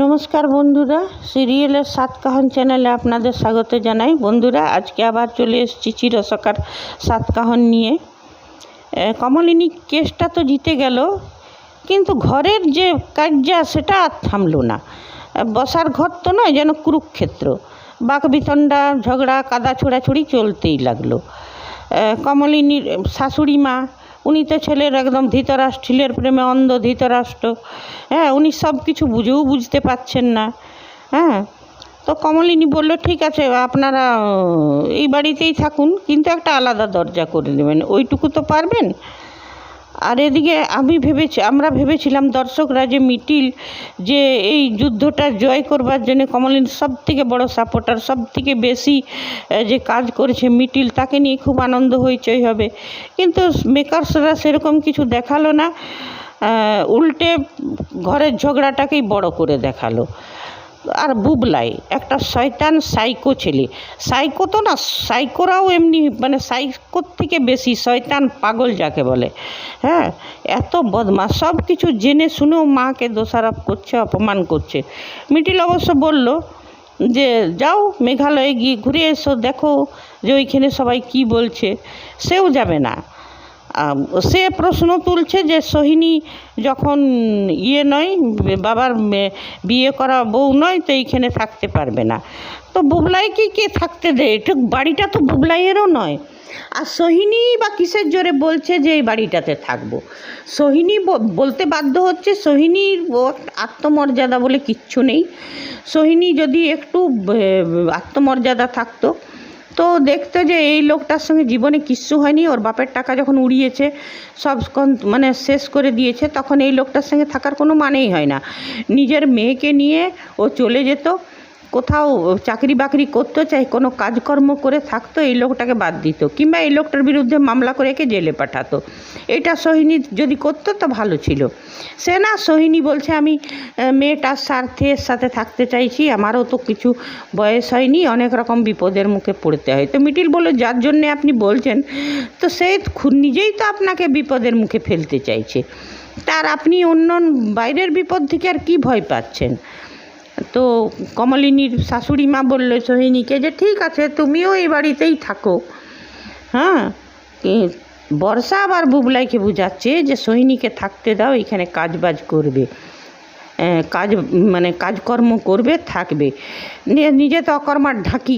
নমস্কার বন্ধুরা, সিরিয়ালের সাতকাহন চ্যানেলে আপনাদের স্বাগত জানাই। বন্ধুরা, আজকে আবার চলে এসেছি চিরসকার সাতকাহন নিয়ে। কমলিনী কেসটা তো জিতে গেল, কিন্তু ঘরের যে কার্যা, সেটা আর থামলো না। বসার ঘর তো নয়, যেন কুরুক্ষেত্র। বাকবিতণ্ডা, ঝগড়া, কাদা ছোড়াছুড়ি চলতেই লাগল। কমলিনীর শাশুড়ি মা উনি তো ছেলের একদম ধৃতরাষ্ট্র, ছেলের প্রেমে অন্ধ ধৃতরাষ্ট্র। হ্যাঁ উনি সব কিছু বুঝেও বুঝতে পারছেন না। হ্যাঁ তো কমলিনী বলল, ঠিক আছে, আপনারা, এই বাড়িতেই থাকুন, কিন্তু একটা আলাদা দরজা করে দেবেন। ওইটুকু তো পারবেন? আর এদিকে আমি ভেবেছি, আমরা ভেবেছিলাম দর্শকরা যে মিটিল, যে এই যুদ্ধটা জয় করবার জন্য কমলিন সব থেকে বড় সাপোর্টার সব থেকে বেশি যে কাজ করেছে মিটিল, তাকে নিয়ে খুব আনন্দ হইচই হবে। কিন্তু মেকার্সরা সেরকম কিছু দেখাল না উল্টে ঘরের ঝগড়াটাকেই বড় করে দেখাল। আর বুবলাই, একটা শয়তান সাইকো ছেলে। সাইকো তো না সাইকোরাও এমনি মানে সাইকোর থেকে বেশি শয়তান পাগল যাকে বলে। হ্যাঁ এত বদমাস সব কিছু জেনে শুনেও মাকে দোষারোপ করছে, অপমান করছে। মিটিল অবশ্য বলল যে, যাও মেঘালয়ে গিয়ে ঘুরে এসো, দেখো যে ওইখানে সবাই কি বলছে। সেও যাবে না। সে প্রশ্ন তুলছে যে সোহিনী যখন ইয়ে নয়, বাবার বিয়ে করা বউ নয়, তো এইখানে থাকতে পারবে না। তো বুবলাইকে কে থাকতে দেয়? এটা বাড়িটা তো বুবলাইয়েরও নয়। আর সোহিনী বা কিসের জোরে বলছে যে এই বাড়িটাতে থাকব? সোহিনী বলতে বাধ্য হচ্ছে সোহিনীর আত্মমর্যাদা বলে কিচ্ছু নেই। সোহিনী যদি একটু আত্মমর্যাদা থাকতো তো দেখতে যে এই লোকটার সঙ্গে জীবনে কিচ্ছু হয়নি, ওর বাপের টাকা যখন উড়িয়েছে, সব মানে শেষ করে দিয়েছে, তখন এই লোকটার সঙ্গে থাকার কোনো মানেই হয় না। নিজের মেয়েকে নিয়ে ও চলে যেত কোথাও চাকরি বাকরি করতো, চাই কোনো কাজকর্ম করে থাকতো, এই লোকটাকে বাদ দিত। কিংবা এই লোকটার বিরুদ্ধে মামলা করে একে জেলে পাঠাতো। এটা সোহিনী যদি করতো তো ভালো ছিল। সে না, সোহিনী বলছে, আমি মেয়েটার স্বার্থের সাথে থাকতে চাইছি, আমারও তো কিছু বয়স হয়নি, অনেক রকম বিপদের মুখে পড়তে হয়। তো মিটিল বলল, যার জন্যে আপনি বলছেন, তো সে নিজেই তো আপনাকে বিপদের মুখে ফেলতে চাইছে। তার আপনি অন্য বাইরের বিপদ থেকে আর কি ভয় পাচ্ছেন? তো কমলিনীর শাশুড়ি মা বলল, সোহিনীকে যে ঠিক আছে, তুমিও এই বাড়িতেই থাকো। হ্যাঁ বর্ষা আবার বুবলাইকে বুঝাচ্ছে যে, সোহিনীকে থাকতে দাও, এখানে কাজ বাজ করবে কাজ মানে কাজকর্ম করবে, থাকবে। নিজে তো অকর্মার ঢাকি,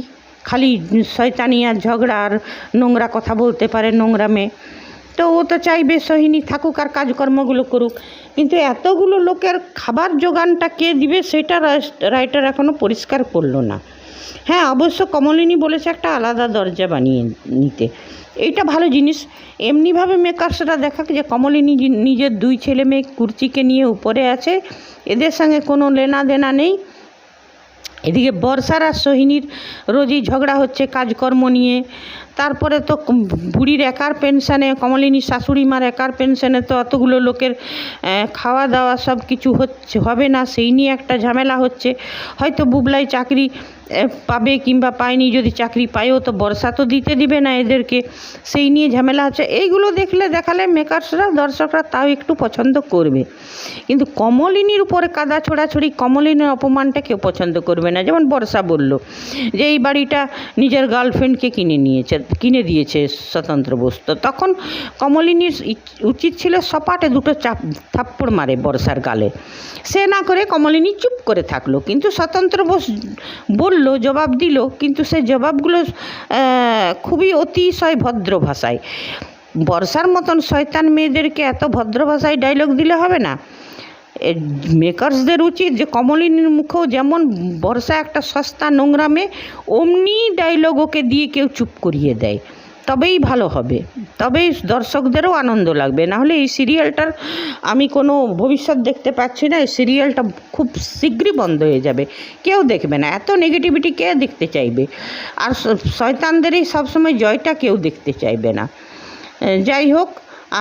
খালি শয়তানিয়া ঝগড়া আর নোংরা কথা বলতে পারে নোংরা মেয়ে। তো ও তো চাইবে সোহিনী থাকুক আর কাজকর্মগুলো করুক। কিন্তু এতগুলো লোকের খাবার যোগানটা কে দিবে সেটা রাইটার এখনও পরিষ্কার করল না। হ্যাঁ অবশ্য কমলিনী বলেছে একটা আলাদা দরজা বানিয়ে নিতে। এইটা ভালো জিনিস। এমনিভাবে মেকার্সরা দেখাক যে কমলিনী নিজের দুই ছেলে মেয়ে কুর্চিকে নিয়ে উপরে আছে। এদের সঙ্গে কোনো লেনা দেনা নেই। এদিকে বর্ষার আর সোহিনীর রোজই ঝগড়া হচ্ছে কাজকর্ম নিয়ে। তারপরে তো বুড়ির একার পেনশানে কমলিনীর শাশুড়ি মার একার পেনশানে তো অতগুলো লোকের খাওয়া দাওয়া সব কিছু হচ্ছে, হবে না, সেই নিয়ে একটা ঝামেলা হচ্ছে। হয়তো বুবলাই চাকরি পাবে কিংবা পায়নি, যদি চাকরি পায়ও তো বর্ষা তো দিতে দিবে না এদেরকে। সেই নিয়ে ঝামেলা হচ্ছে। এইগুলো দেখলে দেখালে মেকার্সরা দর্শকরা তাও একটু পছন্দ করবে। কিন্তু কমলিনীর উপরে কাদা ছোড়াছড়ি, কমলিনীর অপমানটা কেউ পছন্দ করবে না। যেমন বর্ষা বলল যে, এই বাড়িটা নিজের গার্লফ্রেন্ডকে কিনে নিয়েছে। কিনে দিয়েছে স্বতন্ত্র বস্তু। তখন কমলিনীর উচিত ছিল সপাটে দুটো চাপ, থাপ্পড় মারে বর্ষার গালে। সে না করে কমলিনী চুপ করে থাকল, কিন্তু স্বতন্ত্র বোস, বলল, জবাব দিল, কিন্তু সে জবাবগুলো খুবই অতিশয় ভদ্র ভাষায়। বর্ষার মতন শয়তান মেয়েদেরকে এত ভদ্র ভাষায় ডায়লগ দিলে হবে না? মেকার্সদের উচিত যে কমলিনীর মুখেও যেমন বর্ষা একটা সস্তা নোংরা মেয়ে, অমনি ডায়লগ ওকে দিয়ে কেউ চুপ করিয়ে দেয়। তবেই ভালো হবে। তবেই দর্শকদেরও আনন্দ লাগবে। নাহলে এই সিরিয়ালটার আমি কোনো ভবিষ্যৎ দেখতে পাচ্ছি না। এই সিরিয়ালটা খুব শীঘ্রই বন্ধ হয়ে যাবে। কেউ দেখবে না। এত নেগেটিভিটি কে দেখতে চাইবে? আর শয়তানদেরই সবসময় জয়টা কেউ দেখতে চাইবে না। যাই হোক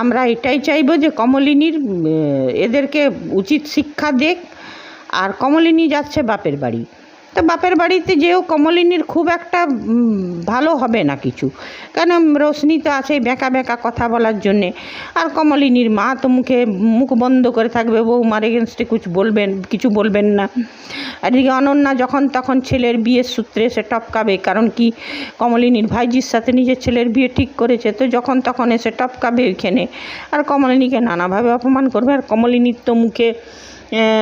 আমরা এটাই চাইব যে কমলিনীর এদেরকে উচিত শিক্ষা দিক আর কমলিনী যাচ্ছে বাপের বাড়ি। তো বাপের বাড়িতে যেও কমলিনীর খুব একটা ভালো হবে না কিছু। কেন রোশনি তো আছে বেঁকা বেঁকা কথা বলার জন্যে। আর কমলিনীর মা তো মুখে মুখ বন্ধ করে থাকবে বৌমার এগেনস্টে কিছু বলবেন কিছু বলবেন না। আর এদিকে অনন্যা যখন তখন ছেলের বিয়ের সূত্রে সে টপকাবে, কারণ কি কমলিনীর ভাইজির সাথে নিজের ছেলের বিয়ে ঠিক করেছে, তো যখন তখন এসে টপকাবে ওইখানে আর কমলিনীকে নানাভাবে অপমান করবে, আর কমলিনীর তো মুখে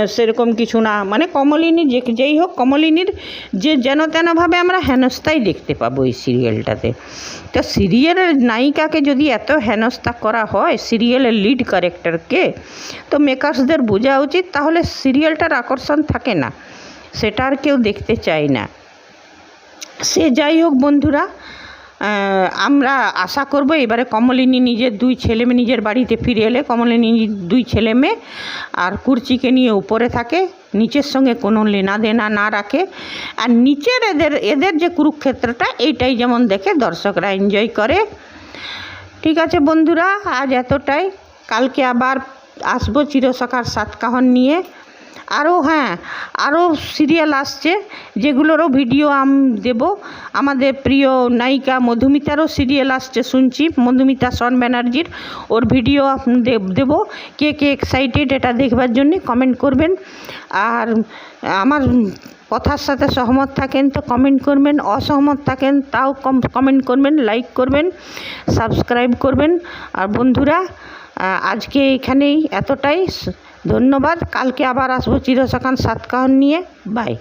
সেরকম কিছু না। মানে কমলিনী যে, যেই হোক, কমলিনীর যে যেন তেনভাবে আমরা হেনস্থাই দেখতে পাবো এই সিরিয়ালটাতে। তো সিরিয়ালের নায়িকাকে যদি এত হেনস্থা করা হয়, সিরিয়ালের লিড ক্যারেক্টারকে তো মেকার্সদের বোঝা উচিত, তাহলে সিরিয়ালটার আকর্ষণ থাকে না। সেটা আর কেউ দেখতে চায় না। সে যাই হোক, বন্ধুরা আমরা আশা করব এবারে কমলিনী নিজের দুই ছেলে মেয়ে নিজের বাড়িতে ফিরে এলে কমলিনী দুই ছেলে মেয়ে আর কুর্চিকে নিয়ে উপরে থাকে, নিচের সঙ্গে কোনো লেনা দেনা না রাখে। আর নিচের এদের এদের যে কুরুক্ষেত্রটা, এইটাই যেমন দেখে দর্শকরা এনজয় করে। ঠিক আছে বন্ধুরা, আজ এতটাই। কালকে আবার আসব চিরসখার সাতকাহন নিয়ে। আরও হ্যাঁ আরও সিরিয়াল আসছে, যেগুলোরও ভিডিও আম দেব। আমাদের প্রিয় নায়িকা মধুমিতারও সিরিয়াল আসছে, শুনছি। মধুমিতা সন ব্যানার্জির ওর ভিডিও দেব। কে কে এক্সাইটেড এটা দেখবার জন্যে কমেন্ট করবেন। আর আমার কথার সাথে সহমত থাকেন তো কমেন্ট করবেন, অসহমত থাকেন তাও কম কমেন্ট করবেন লাইক করবেন সাবস্ক্রাইব করবেন। আর বন্ধুরা আজকে এখানেই, এতটাই। ধন্যবাদ। কালকে আবার আসব চিরসখান সাতকাহন নিয়ে। বাই